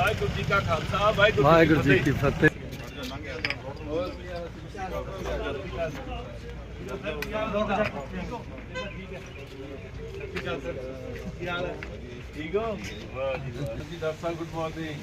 ਵਾਹਿਗੁਰੂ ਜੀ ਕਾ ਖਾਲਸਾ ਵਾਹਿਗੁਰੂ ਜੀ ਕੀ ਫਤਿਹ। ਠੀਕ ਹੋ? ਵਾਹ ਜੀ ਵਾਹ ਜੀ ਦਰਸਾਂ ਗੁੱਡ ਮਾਰਨਿੰਗ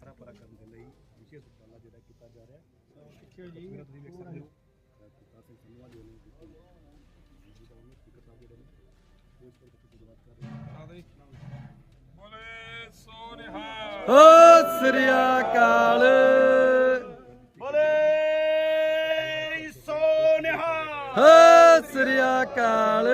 ਹਰਾ ਭਰਾ ਕਰਨ ਦੇ ਲਈ ਵਿਸ਼ੇਸ਼ ਉਪਰਾਲਾ ਜਿਹੜਾ ਕੀਤਾ ਜਾ ਰਿਹਾ ਹੈ ਜੀ ਮੇਰਾ ਤੁਸੀਂ ਦੇਖ ਸਕਦੇ ਹੋ ਕੁਲਤਾਰ ਸਿੰਘ ਸੰਧਵਾ ਜੀ ਨੇ ਜੀ ਦਾ ਉਹਨੇ ਸਪੀਕਰ ਸਾਹਿਬ ਜਿਹੜੇ ਨੇ ਉਹ ਇਸ ਪਰ ਕੁਝ ਗੱਲਬਾਤ ਕਰ ਸ੍ਰੀ ਅਕਾਲ ਬੋਲੇ ਸੋਨਿਹਾ ਓ ਸ੍ਰੀ ਅਕਾਲ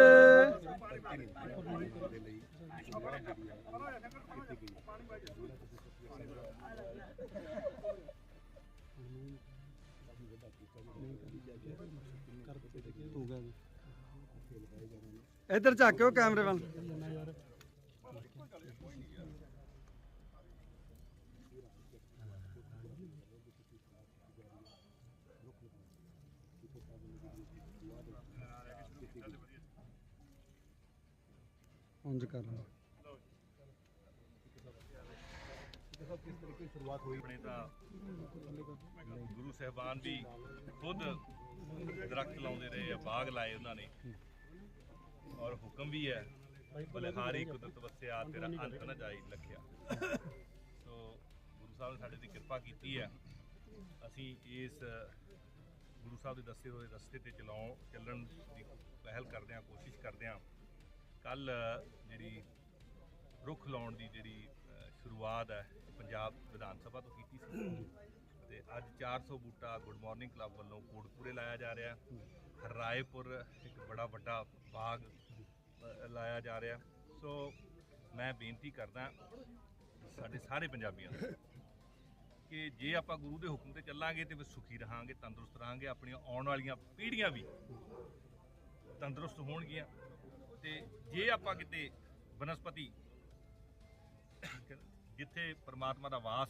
ਹੋ ਗਿਆ ਇੱਧਰ ਝਾਕਿਓ ਕੈਮਰੇ ਵੱਲ। ਉਂਝ ਕਰ ਲਓ। ਦੇਖੋ ਕਿਸ ਤਰੀਕੇ ਦੀ ਸ਼ੁਰੂਆਤ ਹੋਈ ਆਪਣੇ ਤਾਂ ਗੁਰੂ ਸਾਹਿਬਾਨ ਵੀ ਖੁਦ ਦਰਖਤ ਲਾਉਂਦੇ ਰਹੇ ਆ, ਬਾਗ ਲਾਏ ਉਹਨਾਂ ਨੇ। ਔਰ ਹੁਕਮ ਵੀ ਹੈ ਬਲਿਹਾਰੀ ਕੁਦਰਤ ਵਸਿਆ ਤੇਰਾ ਅੰਤ ਨਾ ਜਾਈ ਲਖਿਆ ਸੋ ਗੁਰੂ ਸਾਹਿਬ ਨੇ ਸਾਡੇ ਤੇ ਕਿਰਪਾ ਕੀਤੀ ਹੈ। ਅਸੀਂ ਇਸ ਗੁਰੂ ਸਾਹਿਬ ਦੇ ਦੱਸੇ ਹੋਏ ਰਸਤੇ ਤੇ ਚਲਾਉ ਚੱਲਣ ਦੀ ਪਹਿਲ ਕਰਦੇ ਹਾਂ ਕੋਸ਼ਿਸ਼ ਕਰਦੇ ਹਾਂ। ਕੱਲ ਜਿਹੜੀ ਰੁੱਖ ਲਾਉਣ ਦੀ ਜਿਹੜੀ ਸ਼ੁਰੂਆਤ ਹੈ ਪੰਜਾਬ ਵਿਧਾਨ ਸਭਾ ਤੋਂ ਕੀਤੀ ਸੀ। ਤੇ ਅੱਜ 400 ਬੂਟਾ ਗੁੱਡ ਮਾਰਨਿੰਗ ਕਲੱਬ ਵੱਲੋਂ ਕੋਟਪੂਰੇ ਲਾਇਆ ਜਾ ਰਿਹਾ ਰਾਏਪੁਰ ਇੱਕ ਬੜਾ ਵੱਡਾ ਬਾਗ ਲਾਇਆ ਜਾ ਰਿਹਾ। ਸੋ ਮੈਂ ਬੇਨਤੀ ਕਰਦਾ ਸਾਡੇ ਸਾਰੇ ਪੰਜਾਬੀਆਂ ਨੂੰ ਕਿ ਜੇ ਆਪਾਂ ਗੁਰੂ ਦੇ ਹੁਕਮ ਤੇ ਚੱਲਾਂਗੇ ਤੇ ਫਿਰ ਸੁਖੀ ਰਹਾਂਗੇ, ਤੰਦਰੁਸਤ ਰਹਾਂਗੇ, ਆਪਣੀਆਂ ਆਉਣ ਵਾਲੀਆਂ ਪੀੜ੍ਹੀਆਂ ਵੀ ਤੰਦਰੁਸਤ ਹੋਣਗੀਆਂ। ਤੇ ਜੇ ਆਪਾਂ ਕਿਤੇ ਬਨਸਪਤੀ ਜਿੱਥੇ ਪਰਮਾਤਮਾ ਦਾ ਵਾਸ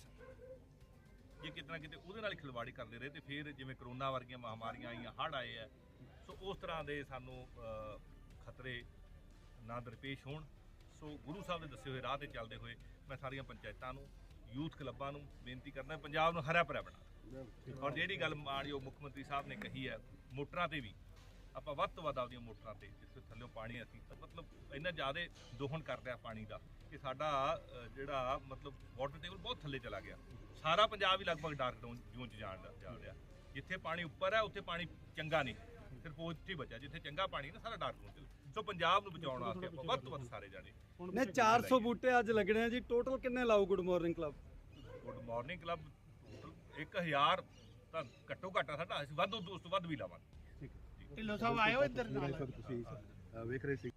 ਜੇ ਕਿਤੇ ਨਾ ਕਿਤੇ ਉਹਦੇ ਨਾਲ ਹੀ ਖਿਲਵਾੜੀ ਕਰਦੇ ਰਹੇ ਤੇ ਫਿਰ ਜਿਵੇਂ ਕਰੋਨਾ ਵਰਗੀਆਂ ਮਹਾਮਾਰੀਆਂ ਆਈਆਂ, ਹੜ੍ਹ ਆਏ ਆ, ਸੋ ਉਸ ਤਰ੍ਹਾਂ ਦੇ ਸਾਨੂੰ ਖਤਰੇ ਨਾ ਦਰਪੇਸ਼ ਹੋਣ। ਸੋ ਗੁਰੂ ਸਾਹਿਬ ਦੇ ਦੱਸੇ ਹੋਏ ਰਾਹ ਤੇ ਚੱਲਦੇ ਹੋਏ ਮੈਂ ਸਾਰੀਆਂ ਪੰਚਾਇਤਾਂ ਨੂੰ, ਯੂਥ ਕਲੱਬਾਂ ਨੂੰ ਬੇਨਤੀ ਕਰਦਾ ਪੰਜਾਬ ਨੂੰ ਹਰਾ ਭਰਿਆ ਬਣਾ ਔਰ ਜਿਹੜੀ ਗੱਲ ਮਾਣਯੋਗ ਮੁੱਖ ਮੰਤਰੀ ਸਾਹਿਬ ਨੇ ਕਹੀ ਹੈ, ਮੋਟਰਾਂ ਤੇ ਵੀ, ਆਪਾਂ ਵੱਧ ਤੋਂ ਵੱਧ ਆਪਦੀਆਂ ਮੋਟਰਾਂ ਤੇ ਜਿੱਥੇ ਥੱਲੇੋਂ ਪਾਣੀ ਅਸੀਂ ਤਾਂ ਮਤਲਬ ਇੰਨਾ ਜ਼ਿਆਦਾ ਦੋਹਣ ਕਰ ਰਿਹਾ ਪਾਣੀ ਦਾ ਕਿ ਸਾਡਾ ਜਿਹੜਾ ਮਤਲਬ ਵਾਟਰ ਟੇਬਲ ਬਹੁਤ ਥੱਲੇ ਚਲਾ ਗਿਆ। ਸਾਰਾ ਪੰਜਾਬ ਹੀ ਲਗਭਗ ਡਾਰਕ ਜ਼ੋਨ 'ਚ ਜਾਣ ਜਾ ਰਿਹਾ। ਜਿੱਥੇ ਪਾਣੀ ਉੱਪਰ ਹੈ, ਉੱਥੇ ਪਾਣੀ ਚੰਗਾ ਨਹੀਂ, ਸਿਰਫ ਉਹ ਹੀ ਬਚਿਆ। ਜਿੱਥੇ ਚੰਗਾ ਪਾਣੀ ਨਾ, ਸਾਰਾ ਡਾਰਕ ਜ਼ੋਨ 'ਚ ਸੋ ਪੰਜਾਬ ਨੂੰ ਬਚਾਉਣ ਵਾਸਤੇ ਆਪਾਂ ਵੱਧ ਤੋਂ ਵੱਧ ਸਾਰੇ ਜਾਣੇ। ਨੇ 400 ਬੂਟੇ ਅੱਜ ਲੱਗਣੇ ਆ ਜੀ ਟੋਟਲ ਕਿੰਨੇ ਲਾਓ good morning club good morning club 1000 ਤਾਂ ਘੱਟੋ ਘੱਟ ਆ ਸਾਡਾ ਅਸੀਂ ਵੱਧ ਉਸ ਤੋਂ ਵੱਧ ਵੀ ਲਾਵਾਂਗੇ। ਢਿੱਲੋਂ ਸਾਹਿਬ ਆਇਓ ਇੱਧਰ ਤੁਸੀਂ ਅ, ਵੇਖ ਰਹੇ ਸੀ।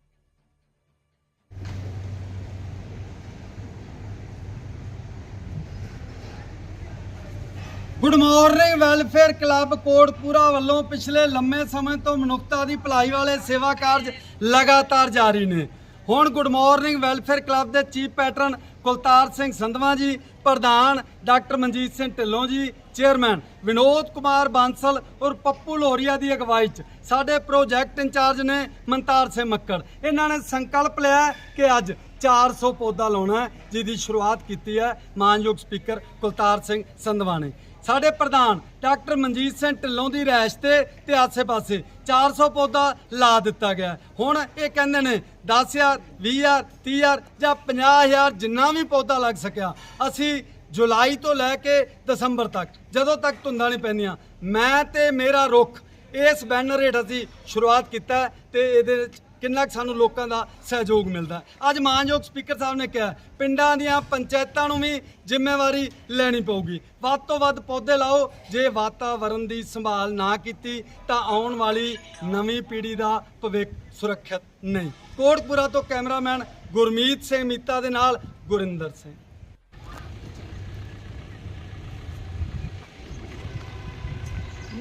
Good morning welfare club Kotpura ਵੱਲੋਂ ਪਿਛਲੇ ਲੰਮੇ ਸਮੇਂ ਤੋਂ ਮਨੁੱਖਤਾ ਦੀ ਭਲਾਈ ਵਾਲੇ ਸੇਵਾ ਕਾਰਜ ਲਗਾਤਾਰ ਜਾਰੀ ਨੇ। ਹੁਣ ਗੁੱਡ ਮਾਰਨਿੰਗ ਵੈਲਫੇਅਰ ਕਲੱਬ ਦੇ ਚੀਫ ਪੈਟਰਨ ਕੁਲਤਾਰ ਸਿੰਘ ਸੰਧਵਾ ਜੀ, ਪ੍ਰਧਾਨ ਡਾਕਟਰ ਮਨਜੀਤ ਸਿੰਘ ਢਿੱਲੋਂ ਜੀ ਚੇਅਰਮੈਨ ਵਿਨੋਦ ਕੁਮਾਰ ਬਾਂਸਲ ਔਰ ਪੱਪੂ ਲੋਰੀਆ ਦੀ ਅਗਵਾਈ 'ਚ ਸਾਡੇ ਪ੍ਰੋਜੈਕਟ ਇੰਚਾਰਜ ਨੇ ਮਨਤਾਰ ਸਿੰਘ ਮੱਕੜ। ਇਹਨਾਂ ਨੇ ਸੰਕਲਪ ਲਿਆ ਕਿ ਅੱਜ 400 ਪੌਦਾ ਲਾਉਣਾ ਜਿਹਦੀ ਸ਼ੁਰੂਆਤ ਕੀਤੀ ਹੈ ਮਾਨਯੋਗ ਸਪੀਕਰ ਕੁਲਤਾਰ ਸਿੰਘ ਸੰਧਵਾ ਨੇ। ਸਾਡੇ ਪ੍ਰਧਾਨ ਡਾਕਟਰ ਮਨਜੀਤ ਸਿੰਘ ਢਿੱਲੋਂ ਦੀ ਰਿਹਾਇਸ਼ ਤੇ ਤੇ ਆਸੇ-ਪਾਸੇ 400 ਪੌਦਾ ਲਾ ਦਿੱਤਾ ਗਿਆ। ਹੁਣ ਇਹ ਕਹਿੰਦੇ ਨੇ 10000 20000 30000 ਜਾਂ 50000 ਜਿੰਨਾ ਵੀ ਪੌਦਾ ਲੱਗ ਸਕਿਆ, ਅਸੀਂ ਜੁਲਾਈ ਤੋਂ ਲੈ ਕੇ ਦਸੰਬਰ ਤੱਕ ਜਦੋਂ ਤੱਕ ਧੁੰਦਾਂ ਨਹੀਂ ਪੈਂਦੀਆਂ, ਮੈਂ ਤੇ ਮੇਰਾ ਰੁੱਖ ਇਸ ਬੈਨਰ ਹੇਠ ਅਸੀਂ ਸ਼ੁਰੂਆਤ ਕੀਤਾ ਹੈ ਤੇ ਇਹਦੇ ਕਿੰਨਾ ਕੁ ਸਾਨੂੰ ਲੋਕਾਂ ਦਾ ਸਹਿਯੋਗ ਮਿਲਦਾ। ਅੱਜ ਮਾਨਯੋਗ ਸਪੀਕਰ ਸਾਹਿਬ ਨੇ ਕਿਹਾ, ਪਿੰਡਾਂ ਦੀਆਂ ਪੰਚਾਇਤਾਂ ਨੂੰ ਵੀ ਜ਼ਿੰਮੇਵਾਰੀ ਲੈਣੀ ਪਊਗੀ। ਵੱਧ ਤੋਂ ਵੱਧ ਪੌਦੇ ਲਾਓ, ਜੇ ਵਾਤਾਵਰਣ ਦੀ ਸੰਭਾਲ ਨਾ ਕੀਤੀ, ਤਾਂ ਆਉਣ ਵਾਲੀ ਨਵੀਂ ਪੀੜ੍ਹੀ ਦਾ ਭਵਿੱਖ ਸੁਰੱਖਿਅਤ ਨਹੀਂ। ਕੋਟਪੁਰਾ ਤੋਂ ਕੈਮਰਾਮੈਨ ਗੁਰਮੀਤ ਸਿੰਘ ਮੀਤਾ ਦੇ ਨਾਲ ਗੁਰਿੰਦਰ ਸਿੰਘ।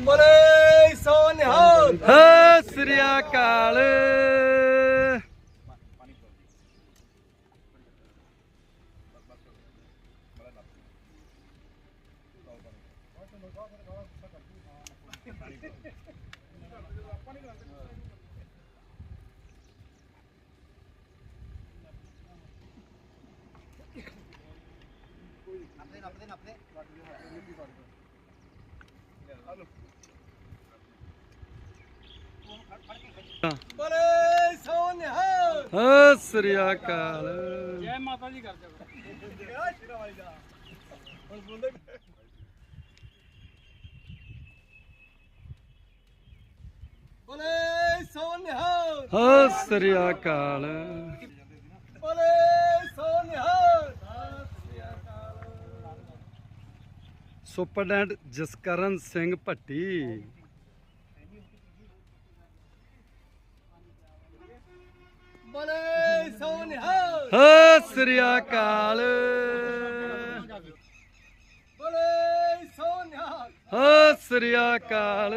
ਬਲੇ ਸੋਨਿਹਾਲ ਸ੍ਰੀ ਅਕਾਲ। ਬਲੇ ਸੋਨਿਹਾਲ ਸਤਿ ਸ੍ਰੀ ਅਕਾਲ। ਜੈ ਮਾਤਾ ਦੀ ਕਰ ਜਾ ਬਲੇ। ਸੋਨਿਹਾਲ ਸਤਿ ਸ੍ਰੀ ਅਕਾਲ ਬਲੇ ਸੋਨਿਹਾਲ ਸੁਪਰਡੈਂਟ ਜਸਕਰਨ ਸਿੰਘ ਭੱਟੀ। ਬਲੇ ਸੋਨਿਹਾਲ ਸਤਿ ਸ੍ਰੀ ਅਕਾਲ। ਬਲੇ ਸੋਨਿਹਾਲ ਸਤਿ ਸ੍ਰੀ ਅਕਾਲ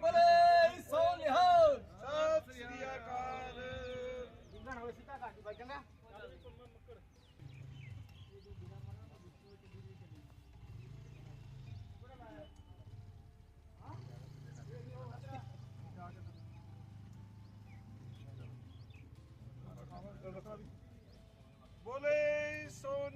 ਬਲੇ ਸੋਨਿਹਾਲ ਸਤਿ ਸ੍ਰੀ ਅਕਾਲ ਬੋਲੇ ਸੋਨਿਹਾਲ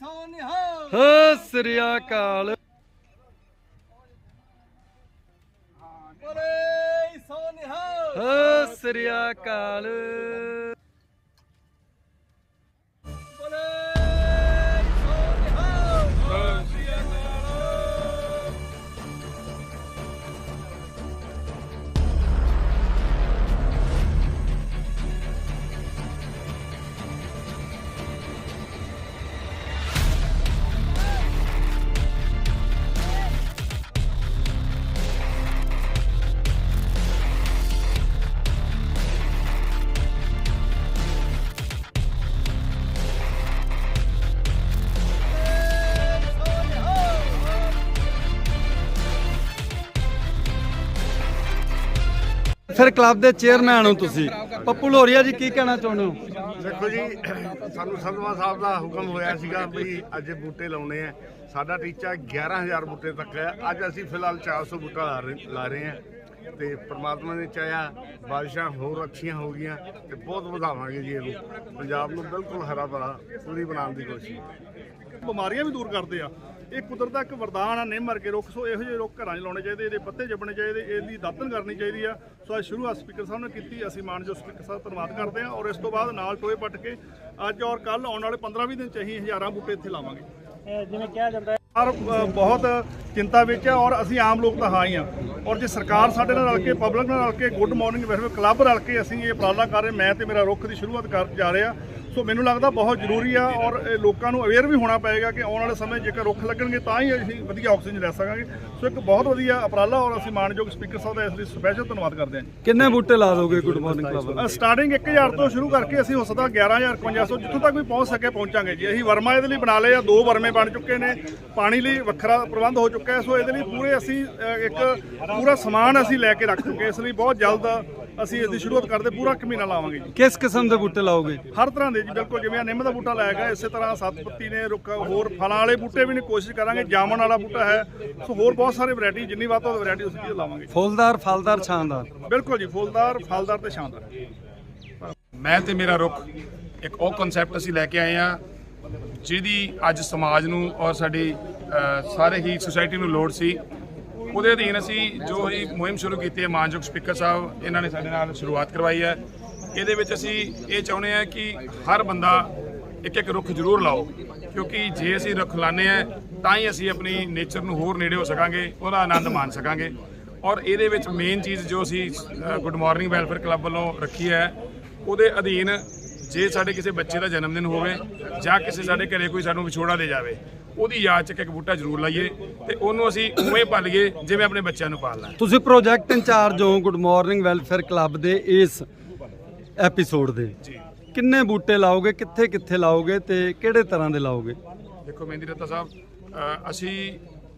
ਸਤਿ ਸ੍ਰੀ ਅਕਾਲ। ਬੋਲੇ ਸੋਨਿਹਾਲ। ਸਤਿ ਸ੍ਰੀ ਅਕਾਲ। ਫਿਰ ਕਲੱਬ ਦੇ ਚੇਅਰਮੈਨ ਹੋ ਤੁਸੀਂ। ਪੱਪੂ ਲੋਰੀਆ ਜੀ ਕੀ ਕਹਿਣਾ ਚਾਹੁੰਦੇ ਹੋ? ਦੇਖੋ ਜੀ ਸਾਨੂੰ ਸੰਧਵਾ ਸਾਹਿਬ ਦਾ ਹੁਕਮ ਹੋਇਆ ਸੀਗਾ ਵੀ ਅੱਜ ਬੂਟੇ ਲਾਉਣੇ ਆ। ਸਾਡਾ ਟੀਚਾ 11000 ਬੂਟੇ ਤੱਕ ਹੈ। ਅੱਜ ਅਸੀਂ ਫਿਲਹਾਲ 400 ਬੂਟਾ ਲਾ ਰਹੇ- ਲਾ ਰਹੇ ਹਾਂ ਤੇ ਪ੍ਰਮਾਤਮਾ ਨੇ ਚਾਹਿਆ ਬਾਰਿਸ਼ਾਂ ਹੋਰ ਅੱਛੀਆਂ ਹੋ ਗਈਆਂ ਤੇ ਬਹੁਤ ਵਧਾਵਾਂਗੇ ਜੀ ਇਹਨੂੰ। ਪੰਜਾਬ ਨੂੰ ਬਿਲਕੁਲ ਹਰਾ ਭਰਾ ਪੂਰੀ ਬਣਾਉਣ ਦੀ ਕੋਸ਼ਿਸ਼। ਬਿਮਾਰੀਆਂ ਵੀ ਦੂਰ ਕਰਦੇ ਆ। ਇਹ ਕੁਦਰਤ ਦਾ ਇੱਕ ਵਰਦਾਨ ਆ ਨਿੰਮ ਵਰਗੇ ਰੁੱਖ ਸੋ ਇਹੋ ਜਿਹੇ ਰੁੱਖ ਘਰਾਂ 'ਚ ਲਾਉਣੇ ਚਾਹੀਦੇ ਇਹਦੇ ਪੱਤੇ ਜਪਣੇ ਚਾਹੀਦੇ ਇਹਦੀ ਦਾਤਨ ਕਰਨੀ ਚਾਹੀਦੀ ਆ। ਸੋ ਅੱਜ ਸ਼ੁਰੂਆਤ ਸਪੀਕਰ ਸਾਹਿਬ ਨੇ ਕੀਤੀ ਅਸੀਂ ਮਾਨਯੋਗ ਸਪੀਕਰ ਸਾਹਿਬ ਦਾ ਧੰਨਵਾਦ ਕਰਦੇ ਆ ਔਰ ਇਸ ਤੋਂ ਬਾਅਦ ਨਾਲ ਟੋਏ ਪੱਟ ਕੇ ਅੱਜ ਔਰ ਕੱਲ ਆਉਣ ਵਾਲੇ 15-20 ਦਿਨ ਚ ਅਸੀਂ ਹਜ਼ਾਰਾਂ ਬੂਟੇ ਇੱਥੇ ਲਾਵਾਂਗੇ। ਜਿਵੇਂ ਕਿਹਾ ਜਾਂਦਾ ਔਰ ਅ, ਬਹੁਤ ਚਿੰਤਾ ਵਿੱਚ ਹੈ ਔਰ ਅਸੀਂ ਆਮ ਲੋਕ ਤਾਂ ਹਾਂ ਹੀ ਆ। ਔਰ ਜੇ ਸਰਕਾਰ ਸਾਡੇ ਨਾਲ ਰਲ ਕੇ ਪਬਲਿਕ ਨਾਲ ਰਲ ਕੇ ਗੁੱਡ ਮਾਰਨਿੰਗ ਵੈਲਫੇਅਰ ਕਲੱਬ ਰਲ ਕੇ ਅਸੀਂ ਇਹ ਉਪਰਾਲਾ ਕਰ ਰਹੇ ਮੈਂ ਤੇ ਮੇਰਾ ਰੁੱਖ ਦੀ ਸ਼ੁਰੂਆਤ ਕਰਨ ਜਾ ਰਹੇ। ਆ ਸੋ ਮੈਨੂੰ ਲੱਗਦਾ ਬਹੁਤ ਜ਼ਰੂਰੀ ਆ ਔਰ ਲੋਕਾਂ ਨੂੰ ਅਵੇਅਰ ਵੀ ਹੋਣਾ ਪਏਗਾ ਕਿ ਆਉਣ ਵਾਲੇ ਸਮੇਂ ਜੇਕਰ ਰੁੱਖ ਲੱਗਣਗੇ ਤਾਂ ਹੀ ਅਸੀਂ ਵਧੀਆ ਆਕਸੀਜਨ ਲੈ ਸਕਾਂਗੇ। ਸੋ ਇੱਕ ਬਹੁਤ ਵਧੀਆ ਉਪਰਾਲਾ ਔਰ ਅਸੀਂ ਮਾਨਯੋਗ ਸਪੀਕਰ ਸਾਹਿਬ ਦਾ ਇਸ ਲਈ ਸਪੈਸ਼ਲ ਧੰਨਵਾਦ ਕਰਦੇ ਹਾਂ ਕਿੰਨੇ ਬੂਟੇ ਲਾ ਦੋਗੇ ਗੁੱਡ ਮਾਰਨਿੰਗ ਕਲੱਬ ਸਟਾਰਟਿੰਗ 1000 ਤੋਂ ਸ਼ੁਰੂ ਕਰਕੇ ਅਸੀਂ ਹੋ ਸਕਦਾ 11000 5500 ਜਿੱਥੋਂ ਤੱਕ ਵੀ ਪਹੁੰਚ ਸਕੇ ਪਹੁੰਚਾਂਗੇ ਜੀ। ਅਸੀਂ ਵਰਮਾ ਇਹਦੇ ਲਈ ਬਣਾ ਲਏ ਆ ਦੋ ਵਰਮੇ ਬਣ ਚੁੱਕੇ ਨੇ ਪਾਣੀ ਲਈ ਵੱਖਰਾ ਪ੍ਰਬੰਧ ਹੋ ਚੁੱਕਾ ਹੈ। ਸੋ ਇਹਦੇ ਲਈ ਪੂਰੇ ਅਸੀਂ ਇੱਕ ਪੂਰਾ ਸਮਾਨ ਅਸੀਂ ਲੈ ਕੇ ਰੱਖ ਚੁੱਕੇ ਇਸ ਲਈ ਬਹੁਤ ਜਲਦ ਅਸੀਂ ਇਸ ਦੀ ਸ਼ੁਰੂਆਤ ਕਰਦੇ ਪੂਰਾ ਇੱਕ ਮਹੀਨਾ ਲਾਵਾਂਗੇ ਜੀ। ਕਿਸ ਕਿਸਮ ਦੇ ਬੂਟੇ ਲਾਓਗੇ? ਹਰ ਤਰ੍ਹਾਂ ਦੇ ਜੀ ਬਿਲਕੁਲ ਜਿਵੇਂ ਨਿੰਮ ਦਾ ਬੂਟਾ ਲਾਇਆ ਗਿਆ ਇਸੇ ਤਰ੍ਹਾਂ ਸੱਤ ਪੱਤੀ ਨੇ ਰੁੱਖ ਹੋਰ ਫਲਾਂ ਵਾਲੇ ਬੂਟੇ ਵੀ ਨੇ ਕੋਸ਼ਿਸ਼ ਕਰਾਂਗੇ ਜਾਮਣ ਵਾਲਾ ਬੂਟਾ ਹੈ। ਸੋ ਹੋਰ ਬਹੁਤ ਸਾਰੇ ਵੈਰਾਈਟੀ ਜਿੰਨੀ ਵੱਧ ਤੋਂ ਵੱਧ ਵੈਰਾਈਟੀ ਅਸੀਂ ਲਾਵਾਂਗੇ। ਫੁੱਲਦਾਰ ਫਲਦਾਰ ਛਾਂਦਾਰ ਬਿਲਕੁਲ ਜੀ ਫੁੱਲਦਾਰ ਫਲਦਾਰ ਤੇ ਸ਼ਾਨਦਾਰ। ਮੈਂ ਤੇ ਮੇਰਾ ਰੁੱਖ ਇੱਕ ਉਹ ਕਨਸੈਪਟ ਅਸੀਂ ਲੈ ਕੇ ਆਏ ਆ ਜਿਹਦੀ ਅੱਜ ਸਮਾਜ ਨੂੰ ਔਰ ਸਾਡੀ ਸਾਰੇ ਹੀ ਸੁਸਾਇਟੀ ਨੂੰ ਲੋੜ ਸੀ। ਉਹਦੇ ਅਧੀਨ ਅਸੀਂ ਜੋ ਹੀ ਮੁਹਿੰਮ ਸ਼ੁਰੂ ਕੀਤੀ ਹੈ, ਮਾਨਯੋਗ ਸਪੀਕਰ ਸਾਹਿਬ, ਇਹਨਾਂ ਨੇ ਸਾਡੇ ਨਾਲ ਸ਼ੁਰੂਆਤ ਕਰਵਾਈ ਹੈ। ਇਹਦੇ ਵਿੱਚ ਅਸੀਂ ਇਹ ਚਾਹੁੰਦੇ ਹਾਂ ਕਿ ਹਰ ਬੰਦਾ ਇੱਕ ਇੱਕ ਰੁੱਖ ਜ਼ਰੂਰ ਲਾਓ, ਕਿਉਂਕਿ ਜੇ ਅਸੀਂ ਰੁੱਖ ਲਾਉਂਦੇ ਆ ਤਾਂ ਹੀ ਅਸੀਂ ਆਪਣੀ ਨੇਚਰ ਨੂੰ ਹੋਰ ਨੇੜੇ ਹੋ ਸਕਾਂਗੇ, ਉਹਦਾ ਆਨੰਦ ਮਾਣ ਸਕਾਂਗੇ। ਔਰ ਇਹਦੇ ਵਿੱਚ ਮੇਨ ਚੀਜ਼ ਜੋ ਅਸੀਂ ਗੁੱਡ ਮਾਰਨਿੰਗ ਵੈਲਫੇਅਰ ਕਲੱਬ ਵੱਲੋਂ ਰੱਖੀ ਹੈ, ਉਹਦੇ ਅਧੀਨ ਜੇ ਸਾਡੇ ਕਿਸੇ ਬੱਚੇ ਦਾ ਜਨਮ ਦਿਨ ਹੋਵੇ ਜਾਂ ਕਿਸੇ ਸਾਡੇ ਘਰੇ ਕੋਈ ਸਾਨੂੰ ਵਿਛੋੜਾ ਦੇ ਜਾਵੇ ਉਹਦੀ ਯਾਦ ਚ ਇੱਕ ਇੱਕ ਬੂਟਾ ਜ਼ਰੂਰ ਲਾਈਏ ਤੇ ਉਹਨੂੰ ਅਸੀਂ ਉਵੇਂ ਪਾਲੀਏ ਜਿਵੇਂ ਆਪਣੇ ਬੱਚਿਆਂ ਨੂੰ ਪਾਲਣਾ। ਤੁਸੀਂ ਪ੍ਰੋਜੈਕਟ ਇੰਚਾਰਜ ਹੋ ਗੁੱਡ ਮਾਰਨਿੰਗ ਵੈਲਫੇਅਰ ਕਲੱਬ ਦੇ ਇਸ ਐਪੀਸੋਡ ਦੇ। ਕਿੰਨੇ ਬੂਟੇ ਲਾਓਗੇ ਕਿੱਥੇ ਕਿੱਥੇ ਲਾਓਗੇ ਤੇ ਕਿਹੜੇ ਤਰ੍ਹਾਂ ਦੇ ਲਾਓਗੇ? ਦੇਖੋ ਮਹਿੰਦੀ ਰੱਤਾ ਸਾਹਿਬ ਅਸੀਂ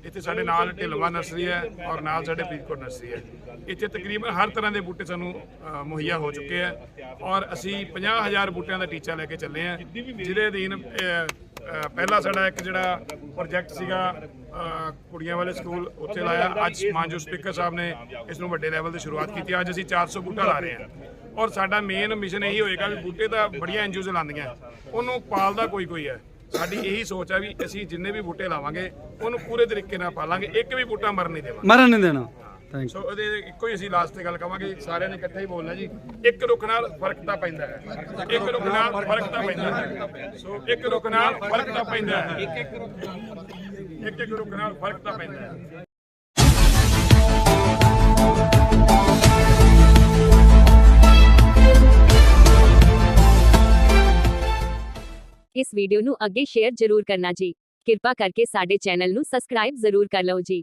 ਇੱਥੇ ਸਾਡੇ ਨਾਲ ਢਿਲਵਾ ਨਰਸਰੀ ਹੈ ਔਰ ਨਾਲ ਸਾਡੇ ਫਰੀਦਕੋਟ ਨਰਸਰੀ ਹੈ। ਇੱਥੇ ਤਕਰੀਬਨ ਹਰ ਤਰ੍ਹਾਂ ਦੇ ਬੂਟੇ ਸਾਨੂੰ ਮੁਹੱਈਆ ਹੋ ਚੁੱਕੇ ਹੈ ਔਰ ਅਸੀਂ 50000 ਬੂਟਿਆਂ ਦਾ ਟੀਚਾ ਲੈ ਕੇ ਚੱਲੇ ਹਾਂ। ਜਿਹਦੇ ਅਧੀਨ ਪਹਿਲਾ ਸਾਡਾ ਇੱਕ ਜਿਹੜਾ ਪ੍ਰੋਜੈਕਟ ਸੀਗਾ ਕੁੜੀਆਂ ਵਾਲੇ ਸਕੂਲ ਉੱਥੇ ਲਾਇਆ। ਅੱਜ ਮਾਨਜੋ ਸਪੀਕਰ ਸਾਹਿਬ ਨੇ ਇਸ ਨੂੰ ਵੱਡੇ ਲੈਵਲ ਤੇ ਸ਼ੁਰੂਆਤ ਕੀਤੀ। ਅੱਜ ਅਸੀਂ 400 ਬੂਟਾ ਲਾ ਰਹੇ ਹਾਂ। ਔਰ ਸਾਡਾ ਮੇਨ ਮਿਸ਼ਨ ਇਹੀ ਹੋਏਗਾ ਵੀ ਬੂਟੇ ਤਾਂ ਬੜੀਆਂ ਐਨਜੀਓਜ਼ ਲਾਉਂਦੀਆਂ। ਉਹਨੂੰ ਪਾਲਦਾ ਕੋਈ ਕੋਈ ਹੈ। ਸਾਡੀ ਇਹੀ ਸੋਚ ਹੈ ਵੀ ਅਸੀਂ ਜਿੰਨੇ ਵੀ ਬੂਟੇ ਲਾਵਾਂਗੇ, ਉਹਨੂੰ ਪੂਰੇ ਤਰੀਕੇ ਨਾਲ ਪਾਲਾਂਗੇ। ਇੱਕ ਵੀ ਬੂਟਾ ਮਰਨ ਨਹੀਂ ਦੇਵਾਂਗੇ। ਮਰਨ ਨਹੀਂ ਦੇਣਾ। ਥੈਂਕ ਸੋ ਉਹਦੇ ਇੱਕੋ ਹੀ ਅਸੀਂ ਲਾਸਟ ਤੇ ਗੱਲ ਕਵਾਂਗੇ ਸਾਰਿਆਂ ਨੇ ਇਕੱਠੇ ਹੀ ਬੋਲਣਾ ਜੀ। ਇੱਕ ਰੁੱਖ ਨਾਲ ਫ਼ਰਕ ਤਾਂ ਪੈਂਦਾ ਹੈ। ਇੱਕ ਰੁੱਖ ਨਾਲ ਫ਼ਰਕ ਤਾਂ ਪੈਂਦਾ ਹੈ। ਸੋ ਇੱਕ ਰੁੱਖ ਨਾਲ ਫ਼ਰਕ ਤਾਂ ਪੈਂਦਾ ਹੈ। ਇੱਕ ਇੱਕ ਰੁੱਖ ਨਾਲ ਫ਼ਰਕ ਤਾਂ ਪੈਂਦਾ ਹੈ। ਇਸ ਵੀਡੀਓ ਨੂੰ ਅੱਗੇ ਸ਼ੇਅਰ ਜ਼ਰੂਰ ਕਰਨਾ ਜੀ। ਕਿਰਪਾ ਕਰਕੇ ਸਾਡੇ ਚੈਨਲ ਨੂੰ ਸਬਸਕ੍ਰਾਈਬ ਜ਼ਰੂਰ ਕਰ ਲਓ ਜੀ।